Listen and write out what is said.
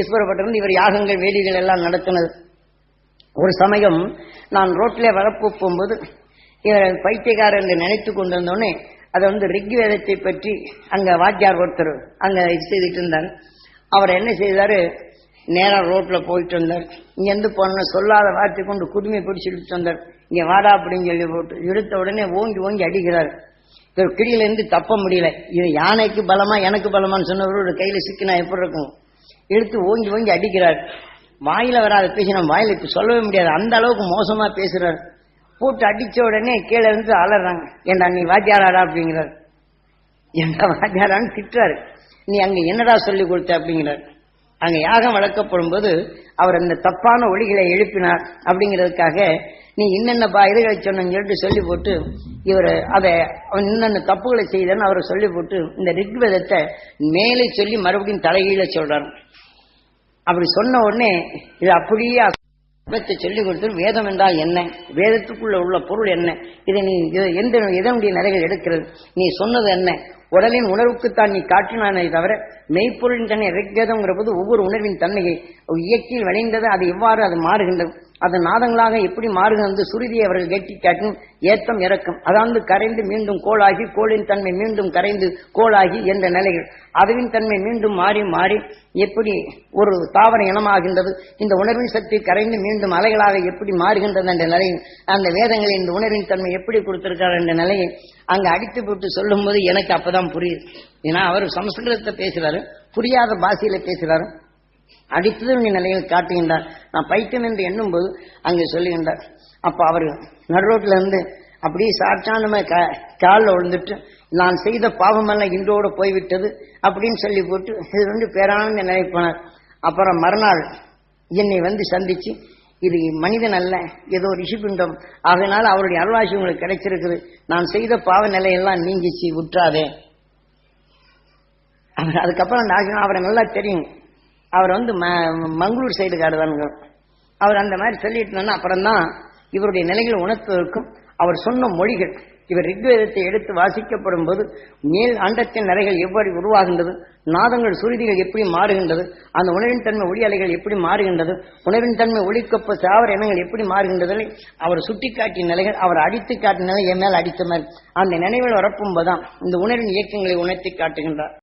ஈஸ்வரப்பட்டிருந்து இவர் யாகங்கள் வேலிகள் எல்லாம் நடத்தினது. ஒரு சமயம் நான் ரோட்டில் வரப்பு போகும்போது இவர் பைத்தியக்காரர் என்று நினைத்து கொண்டிருந்தோடனே அதை வந்து ரிக்வேதத்தை பற்றி அங்கே வாத்தியார் ஒருத்தர் அங்கே இது செய்துட்டு இருந்தார் அவர் என்ன செய்தாரு? நேராக ரோட்டில் போயிட்டு வந்தார். இங்கேருந்து போன சொல்லாத வார்த்தை கொண்டு குடுமை பிடிச்சிட்டு வந்தார். இங்கே வாடா அப்படின்னு சொல்லி போட்டு இழுத்த உடனே ஓங்கி ஓங்கி அடிக்கிறார். இவர் கிடியிலேருந்து தப்ப முடியல. இது யானைக்கு பலமா எனக்கு பலமான்னு ஒரு கையில் சிக்கினா எப்படி இருக்கும்? இழுத்து ஓங்கி ஓங்கி அடிக்கிறார். வாயில வராத பேசி நம்ம வாயில இப்ப சொல்லவே முடியாது. அந்த அளவுக்கு மோசமா பேசுறாரு. போட்டு அடிச்ச உடனே கீழே இருந்து அலறாங்க. ஏண்டா நீ வாத்தியாராடா அப்படிங்கிறார். ஏண்டா வாத்தியாரான்னு திட்டுறாரு. நீ அங்க என்னடா சொல்லி கொடுத்த அப்படிங்கிறார். அங்க யாகம் வளர்க்கப்படும் போது அவர் அந்த தப்பான ஒளிகளை எழுப்பினார். அப்படிங்கிறதுக்காக நீ என்னென்ன பா இதுகளை சொன்னு சொல்லிட்டு சொல்லி போட்டு இவர் அதை அவன் இன்னென்ன தப்புகளை செய்தன்னு அவரை சொல்லி போட்டு இந்த ரிக்வேதத்தை மேலே சொல்லி மறுபடியும் தலைகீழ சொல்றாரு. அப்படி சொன்ன உடனே இது அப்படியே அசத்தை சொல்லிக் கொடுத்து வேதம் என்றால் என்ன? வேதத்துக்குள்ள உள்ள பொருள் என்ன? இதை நீ எந்த எதனுடைய நிறைகள் எடுக்கிறது? நீ சொன்னது என்ன? உடலின் உணர்வுக்குத்தான் நீ காட்டினானே தவிர மெய்ப்பொருளின் தன்னை ரிக்வேதம்ங்கிற போது ஒவ்வொரு உணர்வின் தன்மையை இயக்கில் விளைந்தது அது எவ்வாறு அது மாறுகின்றது? அது நாதங்களாக எப்படி மாறுகிறது சுருதியை அவர்கள் கெட்டி காட்டும் ஏத்தம் இறக்கும். அதாவது கரைந்து மீண்டும் கோளாகி கோளின் தன்மை மீண்டும் கரைந்து கோளாகி என்ற நிலைகள். அதுவின் தன்மை மீண்டும் மாறி மாறி எப்படி ஒரு தாவர இனமாகின்றது? இந்த உணர்வின் சக்தி கரைந்து மீண்டும் அலைகளாக எப்படி மாறுகின்றது என்ற நிலையில் அந்த வேதங்களில் இந்த உணர்வின் தன்மை எப்படி கொடுத்திருக்கிறார் என்ற நிலையை அங்கு அடித்து போட்டு சொல்லும்போது எனக்கு அப்பதான் புரியுது. ஏன்னா அவர் சமஸ்கிருதத்தை பேசுறாரு புரியாத பாஷையில பேசுறாரு. அடித்தது நிலையில் காட்டுகின்றார். நான் பைத்தியம் என்று எண்ணும்போது அங்கே சொல்லுகின்றார். அப்ப அவர் நடுரோட்ல இருந்து அப்படியே சாட்சானமா காலில் விழுந்துட்டு நான் செய்த பாவமெல்லாம் இன்றோடு போய்விட்டது அப்படின்னு சொல்லி போட்டு இது வந்து பேரானந்த நிலை போனார். அப்புறம் மறுநாள் என்னை வந்து சந்திச்சு இது மனிதன் அல்ல ஏதோ ரிஷிபிண்டம் ஆகையினால அவருடைய அருளாசி உங்களுக்கு கிடைச்சிருக்குது. நான் செய்த பாவ நிலையெல்லாம் நீங்கிச்சு விட்டுறாதே அவர் அதுக்கப்புறம் நான் அவரை நல்லா தெரியும். அவர் வந்து ம- மங்களூர் சைடு காடுதானுங்க அவர் அந்த மாதிரி சொல்லிட்டு அப்புறம்தான் அப்புறம் தான் இவருடைய நிலைகளை உணர்த்துவதற்கும் அவர் சொன்ன மொழிகள் இவர் ரிக்வேதத்தை எடுத்து வாசிக்கப்படும் போது மேல் அண்டத்தின் நிலைகள் எவ்வாறு உருவாகின்றது நாதங்கள் சுருதிகள் எப்படி மாறுகின்றது அந்த உணவின் தன்மை ஒளி அலைகள் எப்படி மாறுகின்றது உணவின் தன்மை ஒளிக்கப்ப சாவர இனங்கள் எப்படி மாறுகின்றதை அவர் சுட்டிக்காட்டிய நிலைகள் அவர் அடித்து காட்டிய நிலை என் மேல் அடித்த மாதிரி. அந்த நினைவில் வரப்பும்போதான் இந்த உணர்வின் இயக்கங்களை உணர்த்தி காட்டுகின்றார்.